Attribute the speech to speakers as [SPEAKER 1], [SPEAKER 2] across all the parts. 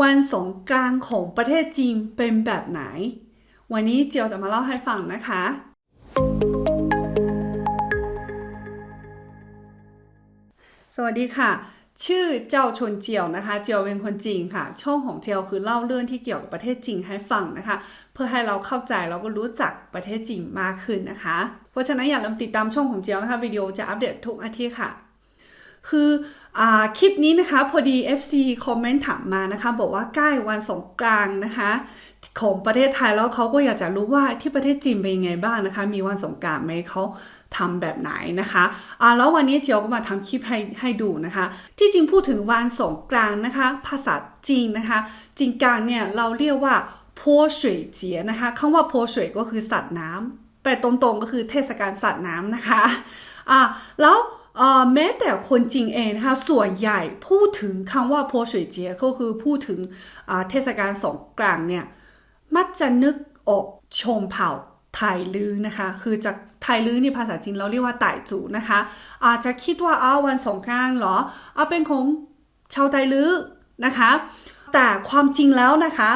[SPEAKER 1] วันสงกรานต์ของประเทศจีนเป็นแบบไหน วันนี้เจียวจะมาเล่าให้ฟังนะคะ สวัสดีค่ะ ชื่อเจ้าชนเจียวนะคะ เจียวเป็นคนจีนค่ะ ช่องของเจียวคือเล่าเรื่องที่เกี่ยวกับประเทศจีนให้ฟังนะคะ เพื่อให้เราเข้าใจแล้วก็รู้จักประเทศจีนมากขึ้นนะคะ เพราะฉะนั้นอย่าลืมติดตามช่องของเจียวนะคะวิดีโอจะอัปเดตทุกอาทิตย์ค่ะ คืออคลิปนี้นะคะพอดี FC คอมเมนต์ถามมานะคะ บอกว่าใกล้วันสงกรานนะคะ ของประเทศไทยแล้วเขาก็อยากจะรู้ว่าที่ประเทศจีนเป็นยังไงบ้างนะคะ มีวันสงกรานไหมเขาทำแบบไหนนะคะอ่าแล้ววันนี้เจียวก็มาทำคลิปให้ให้ดูนะคะ ที่จริงพูดถึงวันสงกรานนะคะ ภาษาจีนนะคะจีนกลางเนี่ยเราเรียกว่าพัวสวยเจียนะคะคำว่าพัวสวยก็คือสัตว์น้ำแปลตรงๆก็คือเทศกาลสัตว์น้ำนะคะอ่าแล้ว แม้แต่คนจีนเองนะคะส่วนใหญ่พูดถึงคำว่าโพสวยเจียก็คือพูดถึงเทศกาลสงกรานต์เนี่ยมักจะนึกออกชมเผ่าไทยลื้อนะคะ คือจากไทยลื้อนี่ภาษาจีนเราเรียกว่าไต่จูนะคะ อาจจะคิดว่าอ้าววันสงกรานต์เหรอเอาเป็นของชาวไทยลื้อนะคะ แต่ความจริงแล้วนะคะ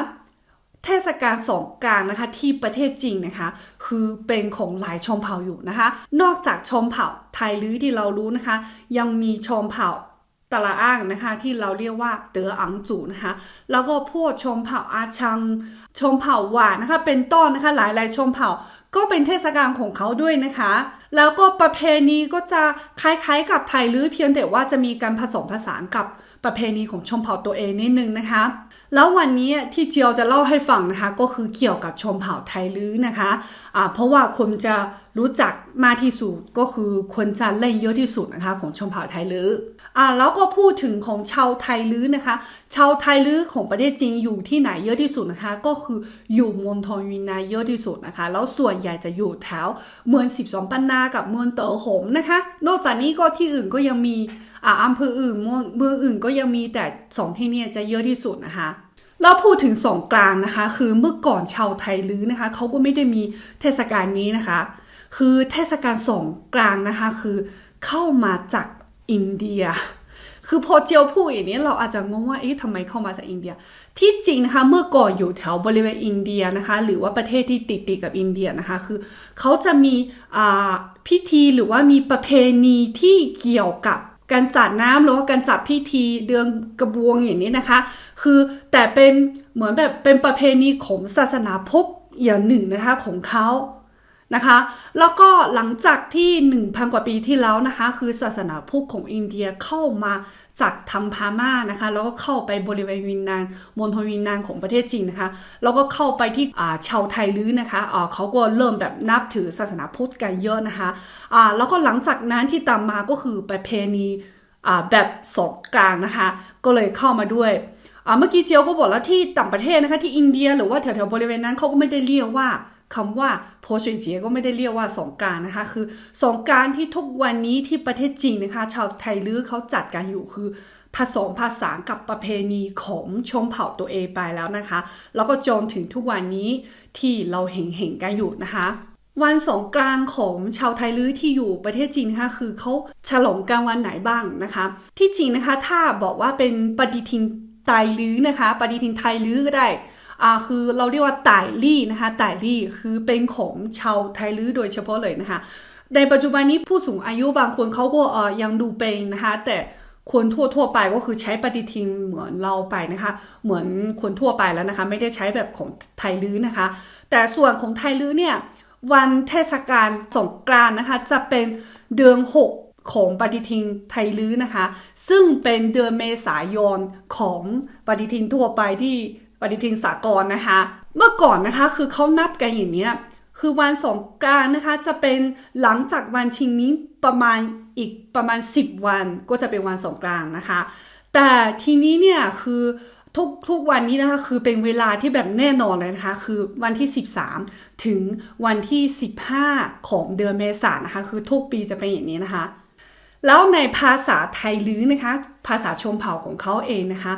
[SPEAKER 1] เทศกาลสงกรานต์นะคะที่ประเทศจีนนะคะ คือเป็นของหลายชนเผ่าอยู่นะคะ นอกจากชนเผ่าไทยลื้อที่เรารู้นะคะ ยังมีชนเผ่าตะละอ้างนะคะที่เราเรียกว่าเต๋ออังจูนะคะ แล้วก็พวกชนเผ่าอาชังชนเผ่าหวานนะคะ เป็นต้นนะคะหลายๆชนเผ่าก็เป็นเทศกาลของเขาด้วยนะคะ แล้วก็ประเพณีก็จะคล้ายๆ กับไทยลื้อเพียงแต่ว่าจะมีการผสมผสานกับประเพณีของชนเผ่าตัวเองนิดนึงนะคะ แล้ววันนี้ที่เจียวจะเล่าให้ฟังนะคะก็คือเกี่ยวกับชนเผ่าไทลื้อนะคะอ่าเพราะว่าคนจะรู้จักมากที่สุดก็คือคนจะเล่นเยอะที่สุดนะคะของชนเผ่าไทลื้ออ่าแล้วก็พูดถึงของชาวไทลื้อนะคะ ชาวไทลื้อของประเทศจีนอยู่ที่ไหนเยอะที่สุดนะคะ ก็คืออยู่มณฑลวินนายเยอะที่สุดนะคะ แล้วส่วนใหญ่จะอยู่แถวเมือง 12 ปันนากับเมืองเต๋อหงนะคะ นอกจากนี้ก็ที่อื่นก็ยังมี อำเภออื่นเมืองอื่นก็ยังมีแต่สองที่เนี่ยจะเยอะที่สุดนะคะแล้วพูดถึงสงกรานนะคะ คือเมื่อก่อนชาวไทยลื้อนะคะเขาก็ไม่ได้มีเทศกาลนี้นะคะ คือเทศกาลสงกรานนะคะ คือเข้ามาจากอินเดีย คือพอเจียวพูดอย่างนี้เราอาจจะงงว่าเอ๊ะทำไมเข้ามาจากอินเดีย ที่จริงนะคะเมื่อก่อนอยู่แถวบริเวณอินเดียนะคะ หรือว่าประเทศที่ติดติดกับอินเดียนะคะ คือเขาจะมีอ่าพิธีหรือว่ามีประเพณีที่เกี่ยวกับ การสาดน้ำหรือว่าการจัดพิธีเดืองกระบวงอย่างนี้นะคะ คือแต่เป็นเหมือนแบบเป็นประเพณีของศาสนาพุทธอย่างหนึ่งนะคะของเขา นะคะ แล้วก็หลังจากที่ 1,000 กว่าปีที่แล้วนะคะ คือศาสนาพุทธของอินเดียเข้ามาจากทางพม่านะคะ แล้วก็เข้าไปบริเวณวินนานมณฑลวินนานของประเทศจีนนะคะ แล้วก็เข้าไปที่ชาวไทยลื้อนะคะอ่าเขาก็เริ่มแบบนับถือศาสนาพุทธกันเยอะนะคะอ่าแล้วก็หลังจากนั้นที่ตามมาก็คือประเพณีแบบสองกรานต์นะคะ ก็เลยเข้ามาด้วยเมื่อกี้เจียวก็บอกแล้วที่ต่างประเทศนะคะที่อินเดีย หรือว่าแถวๆบริเวณนั้นเขาก็ไม่ได้เรียกว่า คำว่าโพชวยเจียก็ไม่ได้เรียกว่าสงกานต์นะคะ คือสงกานต์ที่ทุกวันนี้ที่ประเทศจีนนะคะ ชาวไทยลื้อเขาจัดกันอยู่คือผสมผสานกับประเพณีของชนเผ่าตัวเองไปแล้วนะคะ แล้วก็จนถึงทุกวันนี้ที่เราเห็นเห็นกันอยู่นะคะ วันสงกรานต์ของชาวไทยลื้อที่อยู่ประเทศจีนนะคะคือเขาฉลองกันวันไหนบ้างนะคะ ที่จริงนะคะถ้าบอกว่าเป็นปฏิทินไตลื้อนะคะ ปฏิทินไทยลื้อก็ได้ อ่าคือเราเรียกว่าไต่ลี่นะคะไต่ลี่คือเป็นของชาวไทยลื้อโดยเฉพาะเลยนะคะ ในปัจจุบันนี้ผู้สูงอายุบางคนเขาก็เออยังดูเป็นนะคะ แต่คนทั่วทั่วไปก็คือใช้ปฏิทินเหมือนเราไปนะคะ เหมือนคนทั่วไปแล้วนะคะ ไม่ได้ใช้แบบของไทยลื้อนะคะ แต่ส่วนของไทยลื้อเนี่ยวันเทศกาลสงกรานต์นะคะ จะเป็นเดือน6ของปฏิทินไทยลื้อนะคะ ซึ่งเป็นเดือนเมษายนของปฏิทินทั่วไปที่ ปฏิทินสากลนะคะ เมื่อก่อนนะคะคือเขานับกันอย่างเนี้ยคือวันสงกานต์นะคะจะเป็นหลังจากวันชิงนี้ประมาณอีกประมาณ 10 วันก็จะเป็นวันสงกานต์นะคะ แต่ทีนี้เนี่ยคือทุกทุกวันนี้นะคะคือเป็นเวลาที่แบบแน่นอนเลยนะคะ คือวันที่ 13 ถึงวันที่ 15 ของเดือนเมษายนนะคะ คือทุกปีจะเป็นอย่างนี้นะคะ แล้วในภาษาไทยลื้อนะคะ ภาษาชนเผ่าของเขาเองนะคะ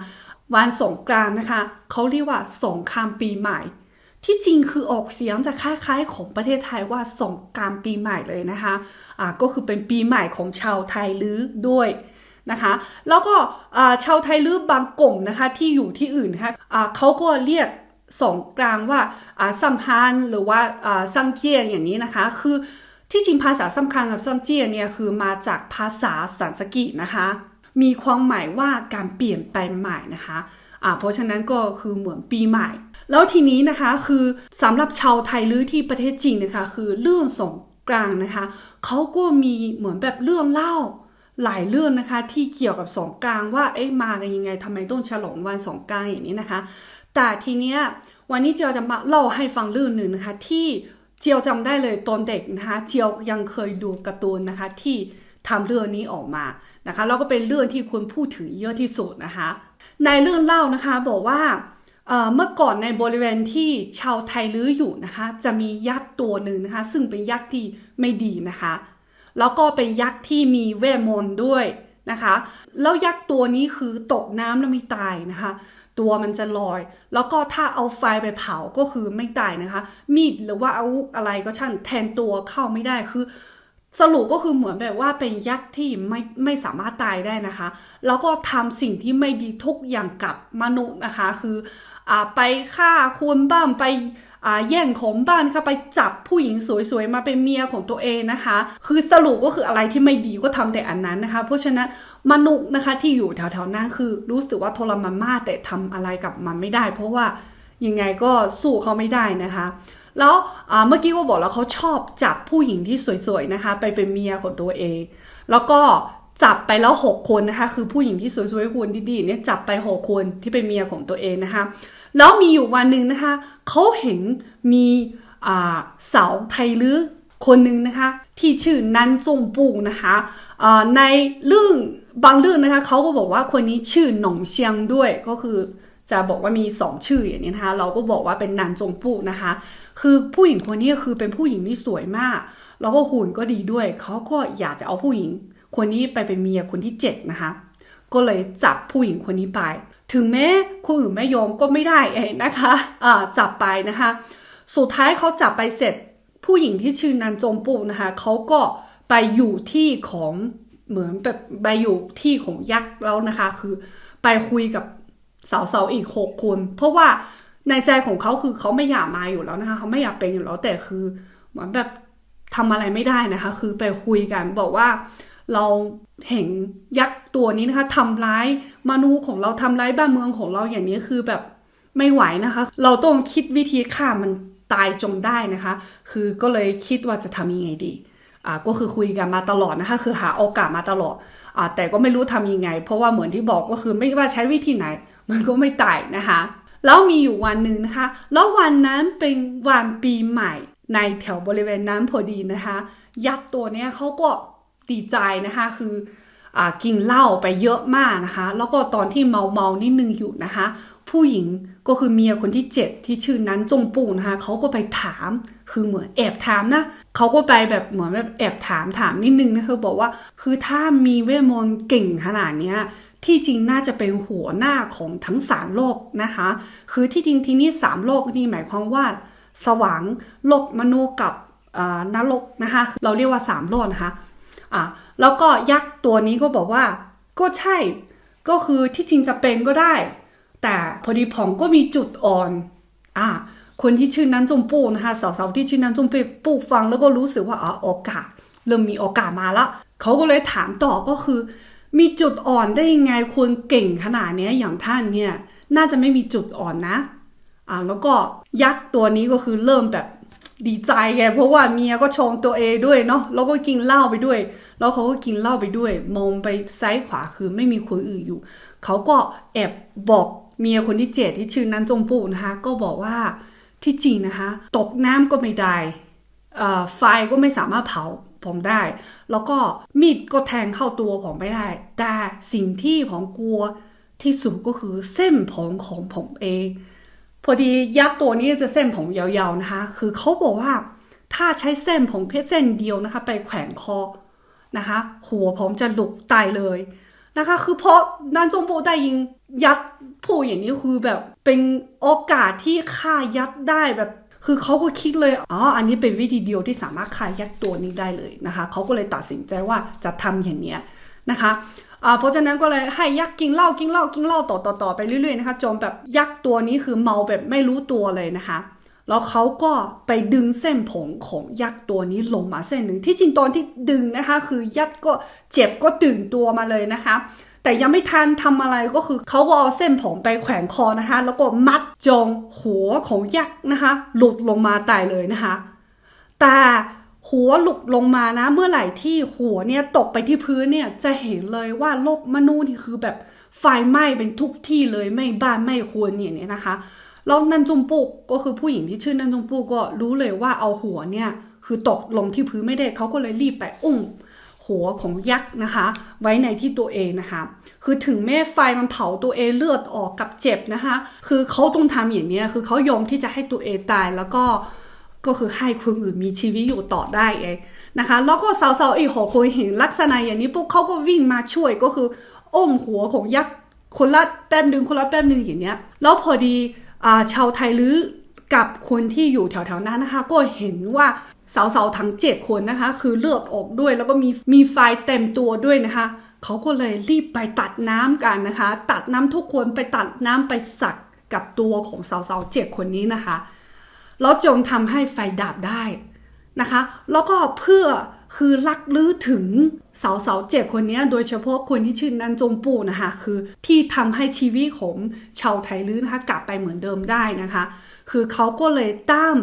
[SPEAKER 1] วันสงกรานนะคะ เขาเรียกว่าสงครามปีใหม่ ที่จริงคือออกเสียงจะคล้ายๆของประเทศไทยว่าสงกรารปีใหม่เลยนะคะอ่าก็คือเป็นปีใหม่ของชาวไทยลื้อด้วยนะคะ แล้วก็ชาวไทยรือบางกลุ่มนะคะที่อยู่ที่อื่นนะคะอ่าเขาก็เรียกสงกลางว่าอ่าซัมฮันหรือว่าอ่าซังเจียอย่างนี้นะคะ คือที่จริงภาษาสำคัญกับซัมเจียเนี่ยคือมาจากภาษาสันสกินะคะ มีความหมายว่าการเปลี่ยนแปลงใหม่นะคะอ่าเพราะฉะนั้นก็คือเหมือนปีใหม่ แล้วทีนี้นะคะคือสำหรับชาวไทยหรือที่ประเทศจีนนะคะคือเรื่องสงกรานนะคะเขาก็มีเหมือนแบบเรื่องเล่าหลายเรื่องนะคะที่เกี่ยวกับสงกรานว่าเอ๊ะมากันยังไงทำไมต้องฉลองวันสงกรานอย่างนี้นะคะ แต่ทีเนี้ยวันนี้เจียวจะมาเล่าให้ฟังเรื่องหนึ่งนะคะที่เจียวจำได้เลยตอนเด็กนะคะเจียวยังเคยดูการ์ตูนนะคะที่ทำเรื่องนี้ออกมา นะคะแล้วก็เป็นเรื่องที่คนพูดถึงเยอะที่สุดนะคะ ในเรื่องเล่านะคะบอกว่าเมื่อก่อนในบริเวณที่ชาวไทยลื้ออยู่นะคะ จะมียักษ์ตัวหนึ่งนะคะ ซึ่งเป็นยักษ์ที่ไม่ดีนะคะ แล้วก็เป็นยักษ์ที่มีเวทมนต์ด้วยนะคะ แล้วยักษ์ตัวนี้คือตกน้ำแล้วไม่ตายนะคะ ตัวมันจะลอย แล้วก็ถ้าเอาไฟไปเผาก็คือไม่ตายนะคะ มีดหรือว่าอาวุธอะไรก็ช่างแทนตัวเข้าไม่ได้คือ สรุปก็คือเหมือนแบบว่าเป็นยักษ์ที่ไม่ไม่สามารถตายได้นะคะ แล้วก็ทำสิ่งที่ไม่ดีทุกอย่างกับมนุษย์นะคะ คืออ่าไปฆ่าคนบ้างไปอ่าแย่งของบ้านค่ะไปจับผู้หญิงสวยๆ มาเป็นเมียของตัวเองนะคะ คือสรุปก็คืออะไรที่ไม่ดีก็ทำแต่อันนั้นนะคะ เพราะฉะนั้นมนุษย์นะคะที่อยู่แถวๆนั้นคือรู้สึกว่าทรมานมากแต่ทำอะไรกับมันไม่ได้ เพราะว่ายังไงก็สู้เขาไม่ได้นะคะ แล้วเมื่อกี้ก็บอกแล้วเขาชอบจับผู้หญิงที่สวยๆนะคะ ไปเป็นเมียของตัวเอง แล้วก็จับไปแล้วหกคนนะคะ คือผู้หญิงที่สวยๆคนดีๆเนี่ยจับไปหกคนที่เป็นเมียของตัวเองนะคะ แล้วมีอยู่วันหนึ่งนะคะเขาเห็นมีสาวไทยลือคนหนึ่งนะคะ ที่ชื่อนันจงปูนะคะในเรื่องบางเรื่องนะคะเขาก็บอกว่าคนนี้ชื่อหนงเชียงด้วยก็คือ จะบอกว่ามีสองชื่ออย่างนี้นะคะ เราก็บอกว่าเป็นนันจงปูนะคะ คือผู้หญิงคนนี้คือเป็นผู้หญิงที่สวยมาก แล้วก็หุ่นก็ดีด้วย เขาก็อยากจะเอาผู้หญิง คนนี้ไปเป็นเมียคนที่เจ็ดนะคะ ก็เลยจับผู้หญิงคนนี้ไป ถึงแม้คนอื่นไม่ยอมก็ไม่ได้เองนะคะอ่าจับไปนะคะ สุดท้ายเขาจับไปเสร็จ ผู้หญิงที่ชื่อนันจงปูนะคะเขาก็ไปอยู่ที่ของเหมือนแบบไปอยู่ที่ของยักษ์แล้วนะคะ คือไปคุยกับ สาวๆอีกหกคน เพราะว่าในใจของเขาคือเขาไม่อยากมาอยู่แล้วนะคะเขาไม่อยากเป็นอยู่แล้วแต่คือเหมือนแบบทำอะไรไม่ได้นะคะ คือไปคุยกันบอกว่าเราเห็นยักษ์ตัวนี้นะคะทำร้ายมนุษย์ของเราทำร้ายบ้านเมืองของเราอย่างนี้คือแบบไม่ไหวนะคะ เราต้องคิดวิธีฆ่ามันตายจงได้นะคะ คือก็เลยคิดว่าจะทำยังไงดีอ่าก็คือคุยกันมาตลอดนะคะ คือหาโอกาสมาตลอดอ่าแต่ก็ไม่รู้ทำยังไง เพราะว่าเหมือนที่บอกก็คือไม่ว่าใช้วิธีไหน มันก็ไม่ตายนะคะ แล้วมีอยู่วันหนึ่งนะคะ แล้ววันนั้นเป็นวันปีใหม่ ในแถวบริเวณนั้นพอดีนะคะ ยักษ์ตัวเนี้ยเขาก็ดีใจนะคะ คืออกินเหล้าไปเยอะมากนะคะ แล้วก็ตอนที่เมาเมาๆนิดนึงอยู่นะคะ ผู้หญิงก็คือเมียคนที่7ที่ชื่อนั้นจงปูนะคะเขาก็ไปถาม คือเหมือนแอบถามนะเขาก็ไปแบบเหมือนแบบแอบถามถามนิดนึงนะคะบอกว่า คือถ้ามีเวทมนต์เก่งขนาดเนี้ย ที่จริงน่าจะเป็นหัวหน้าของทั้งสามโลกนะคะ คือที่จริงที่นี่สามโลกนี่หมายความว่า สว่างโลกมนุษย์กับนรกนะคะ เราเรียกว่าสามโลกนะคะอะแล้วก็ยักษ์ตัวนี้ก็บอกว่า ก็ใช่ ก็คือที่จริงจะเป็นก็ได้ แต่พอดีผมก็มีจุดอ่อนอะคนที่ชื่อนั้นจงปูนะคะสาวๆที่ชื่อนั้นจงปูฟังแล้วก็รู้สึกว่าอ๋อโอกาสเริ่มมีโอกาสมาละเขาก็เลยถามต่อก็คือ มีจุดอ่อนได้ยังไงคนเก่งขนาดนี้อย่างท่านเนี่ย น่าจะไม่มีจุดอ่อนนะ อ่าแล้วก็ยักษ์ตัวนี้ก็คือเริ่มแบบดีใจไงเพราะว่าเมียก็ชมตัวเองด้วยเนาะแล้วก็กินเหล้าไปด้วย แล้วเขาก็กินเหล้าไปด้วย มองไปซ้ายขวาคือไม่มีคนอื่นอยู่ เขาก็แอบบอกเมียคนที่เจ็ดที่ชื่อนั้นจงปูนะคะก็บอกว่าที่จริงนะคะ ตกน้ำก็ไม่ได้ไฟก็ไม่สามารถเผา ผมได้ แล้วก็มีดก็แทงเข้าตัวผมไม่ได้ แต่สิ่งที่ผมกลัวที่สุดก็คือเส้นผมของผมเอง พอดียักษ์ตัวนี้จะเส้นผมยาวๆนะคะ คือเขาบอกว่า ถ้าใช้เส้นผมแค่เส้นเดียวนะคะ ไปแขวนคอนะคะ หัวผมจะหลุกตายเลยนะคะ คือเพราะนันจงโปได้ยิงยักษ์ผู้อย่างนี้คือแบบเป็นโอกาสที่ฆ่ายักษ์ได้แบบ คือเขาก็คิดเลย อ๋อ อันนี้เป็นวิธีเดียวที่สามารถฆ่ายักษ์ตัวนี้ได้เลยนะคะ เขาก็เลยตัดสินใจว่าจะทำอย่างเนี้ยนะคะเพราะฉะนั้นก็เลยให้ยักษ์กินเหล้ากินเหล้ากินเหล้าต่อต่อต่อไปเรื่อยๆนะคะจนแบบยักษ์ตัวนี้คือเมาแบบไม่รู้ตัวเลยนะคะแล้วเขาก็ไปดึงเส้นผมของยักษ์ตัวนี้ลงมาเส้นหนึ่งที่จริงตอนที่ดึงนะคะ คือยักษ์ก็เจ็บก็ตื่นตัวมาเลยนะคะ แต่ยังไม่ทันทำอะไรก็คือเขาก็เอาเส้นผมไปแขวนคอนะคะ แล้วก็มัดจงหัวของยักษ์นะคะ หลุดลงมาตายเลยนะคะ แต่หัวหลุดลงมานะ เมื่อไหร่ที่หัวเนี่ยตกไปที่พื้นเนี่ยจะเห็นเลยว่าโลกมนุษย์นี่คือแบบไฟไหม้เป็นทุกที่เลยไม่บ้านไม่ควรอย่างเนี้ยนะคะแล้วนันจุมปุกก็คือผู้หญิงที่ชื่อนันจุมปุกก็รู้เลยว่าเอาหัวเนี่ยคือตกลงที่พื้นไม่ได้เขาก็เลยรีบไปอุ้ม หัวของยักษ์นะคะ ไว้ในที่ตัวเองนะคะ คือถึงแม่ไฟมันเผาตัวเองเลือดออกกับเจ็บนะคะ คือเขาต้องทำอย่างนี้คือเขายอมที่จะให้ตัวเองตายแล้วก็ก็คือให้คนอื่นมีชีวิตอยู่ต่อได้เองนะคะ แล้วก็สาวๆอีกหกคนเห็นลักษณะอย่างนี้ปุ๊บเขาก็วิ่งมาช่วยก็คืออ้มหัวของยักษ์คนละแป๊บหนึ่งคนละแป๊บหนึ่งอย่างเนี้ยแล้วพอดีอาชาวไทยหรือกับคนที่อยู่แถวๆนั้นนะคะ ก็เห็นว่า สาวๆทั้งเจ็ดคนนะคะ คือเลือดออกด้วย แล้วก็มีมีไฟเต็มตัวด้วยนะคะเขาก็เลยรีบไปตัดน้ำกันนะคะ ตัดน้ำทุกคนไปตัดน้ำไปสักกับตัวของสาวๆเจ็ดคนนี้นะคะแล้วจงทำให้ไฟดับได้นะคะ แล้วก็เพื่อ คือลักลื้อถึงสาวสาวเจ็ดคนนี้โดยเฉพาะคนที่ชื่อนันจงปูนะคะคือที่ทำให้ชีวิตของชาวไทยลื้อนะคะกลับไปเหมือนเดิมได้นะคะ คือเขาก็เลยตั้ง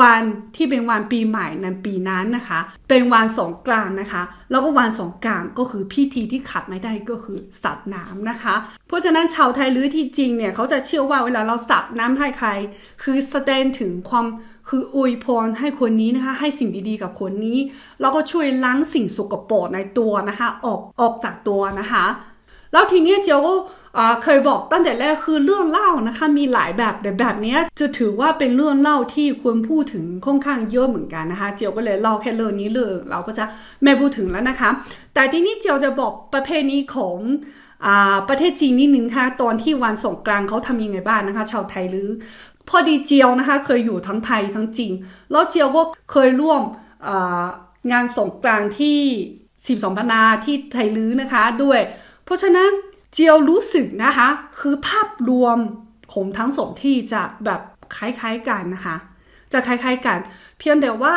[SPEAKER 1] วันที่เป็นวันปีใหม่ในปีนั้นนะคะ เป็นวันสงกรานนะคะ แล้วก็วันสงกรานก็คือพิธีที่ขาดไม่ได้ก็คือสัตว์น้ำนะคะ เพราะฉะนั้นชาวไทยลื้อที่จริงเนี่ยเขาจะเชื่อว่าเวลาเราสับน้ำให้ใคร คือแสดงถึงความ คืออวยพรให้คนนี้นะคะ ให้สิ่งดีๆกับคนนี้ แล้วก็ช่วยล้างสิ่งสกปรกในตัวนะคะ ออกออกจากตัวนะคะ แล้วทีนี้เจียวก็เคยบอกตั้งแต่แรกคือเรื่องเล่านะคะมีหลายแบบแต่แบบนี้จะถือว่าเป็นเรื่องเล่าที่ควรพูดถึงค่อนข้างเยอะเหมือนกันนะคะ เจียวก็เลยเล่าแค่เรื่องนี้เลยเราก็จะไม่พูดถึงแล้วนะคะ แต่ทีนี้เจียวจะบอกประเพณีของประเทศจีนนิดนึงค่ะตอนที่วันสงกรานต์เขาทำยังไงบ้างนะคะ ชาวไทยหรือ พอดีเจียวนะคะเคยอยู่ทั้งไทยทั้งจีนแล้วเจียวก็เคยร่วมงานสงกรานที่ 12พนาที่ไทยลื้อนะคะด้วย เพราะฉะนั้นเจียวรู้สึกนะคะ คือภาพรวมของทั้งสองที่จะแบบคล้ายๆกันนะคะ จะคล้ายๆกัน เพียงแต่ว่า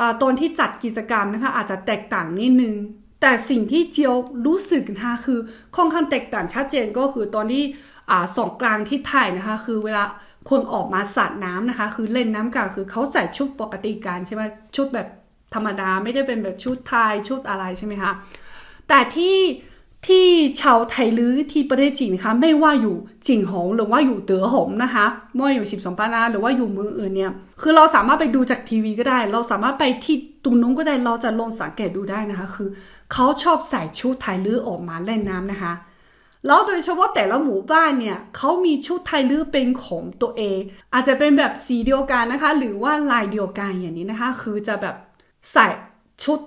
[SPEAKER 1] อตอนที่จัดกิจกรรมนะคะอาจจะแตกต่างนิดนึง แต่สิ่งที่เจียวรู้สึกนะคะคือค่อนข้างแตกต่างชัดเจนก็คือตอนที่อ่งกรานต์ที่ไทยนะคะ คือเวลา คนออกมาสาดน้ำนะคะ คือเล่นน้ำกันคือเขาใส่ชุดปกติกันใช่ไหมชุดแบบธรรมดาไม่ได้เป็นแบบชุดไทยชุดอะไรใช่ไหมคะแต่ที่ที่ชาวไทยลื้อที่ประเทศจีนนะคะไม่ว่าอยู่จิงหงหรือว่าอยู่เต๋อหงนะคะไม่ว่าอยู่สิบสองปานาหรือว่าอยู่เมืองอื่นเนี่ยคือเราสามารถไปดูจากทีวีก็ได้ เราสามารถไปที่ตรงนู้นก็ได้เราจะลองสังเกตดูได้นะคะ คือเขาชอบใส่ชุดไทยลื้อออกมาเล่นน้ำนะคะ แล้วโดยเฉพาะแต่ละหมู่บ้านเนี่ยเขามีชุดไทยลื้อเป็นของตัวเอง อาจจะเป็นแบบสีเดียวกันนะคะ หรือว่าลายเดียวกันอย่างนี้นะคะ คือจะแบบใส่ชุด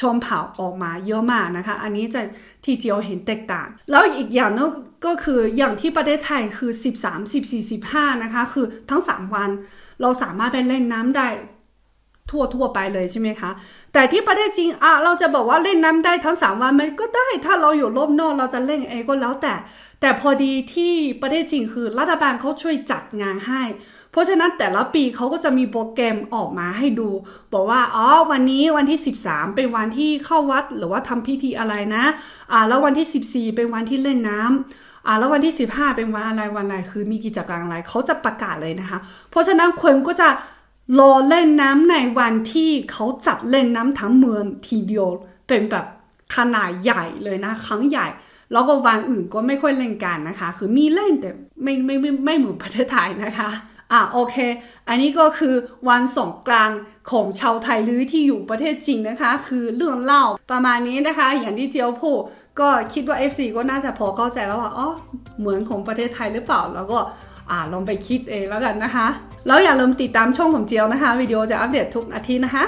[SPEAKER 1] ชมเผ่าออกมาเยอะมากนะคะ อันนี้จะที่เจียวเห็นแตกต่าง แล้วอีกอย่างนึงก็คืออย่างที่ประเทศไทยคือ 13 14 15 นะคะ คือทั้ง 3 วันเราสามารถไปเล่นน้ำได้ ทั่วทั่วไปเลยใช่ไหมคะ แต่ที่ประเทศจริงอะเราจะบอกว่าเล่นน้ำได้ทั้ง 3 วันมันก็ได้ถ้าเราอยู่รอบนอกเราจะเล่นเองก็แล้วแต่ แต่พอดีที่ประเทศจริงคือรัฐบาลเขาช่วยจัดงานให้ เพราะฉะนั้นแต่ละปีเขาก็จะมีโปรแกรมออกมาให้ดู บอกว่าอ๋อวันนี้วันที่ 13 เป็นวันที่เข้าวัดหรือว่าทำพิธีอะไรนะอ่าแล้ววันที่ 14 เป็นวันที่เล่นน้ำอ่าแล้ววันที่ 15 เป็นวันอะไรวันอะไรคือมีกิจกรรมอะไรเขาจะประกาศเลยนะคะ เพราะฉะนั้นคนก็จะ รอเล่นน้ำในวันที่เขาจัดเล่นน้ำทั้งเมืองทีเดียวเป็นแบบขนาดใหญ่เลยนะ ครั้งใหญ่ แล้วก็วันอื่นก็ไม่ค่อยเล่นกันนะคะ คือมีเล่นแต่ไม่ไม่ไม่ไม่เหมือนประเทศไทยนะคะอะโอเค อันนี้ก็คือวันสงกรานต์ของชาวไทยลื้อที่อยู่ประเทศจีนนะคะ คือเรื่องเล่าประมาณนี้นะคะ อย่างที่เจียวพูดก็คิดว่า FC ก็น่าจะพอเข้าใจแล้วว่าอ๋อเหมือนของประเทศไทยหรือเปล่าแล้วก็ อ่าลองไปคิดเองแล้วกันนะคะ แล้วอย่าลืมติดตามช่องของเจียวนะคะวิดีโอจะอัปเดตทุกอาทิตย์นะคะ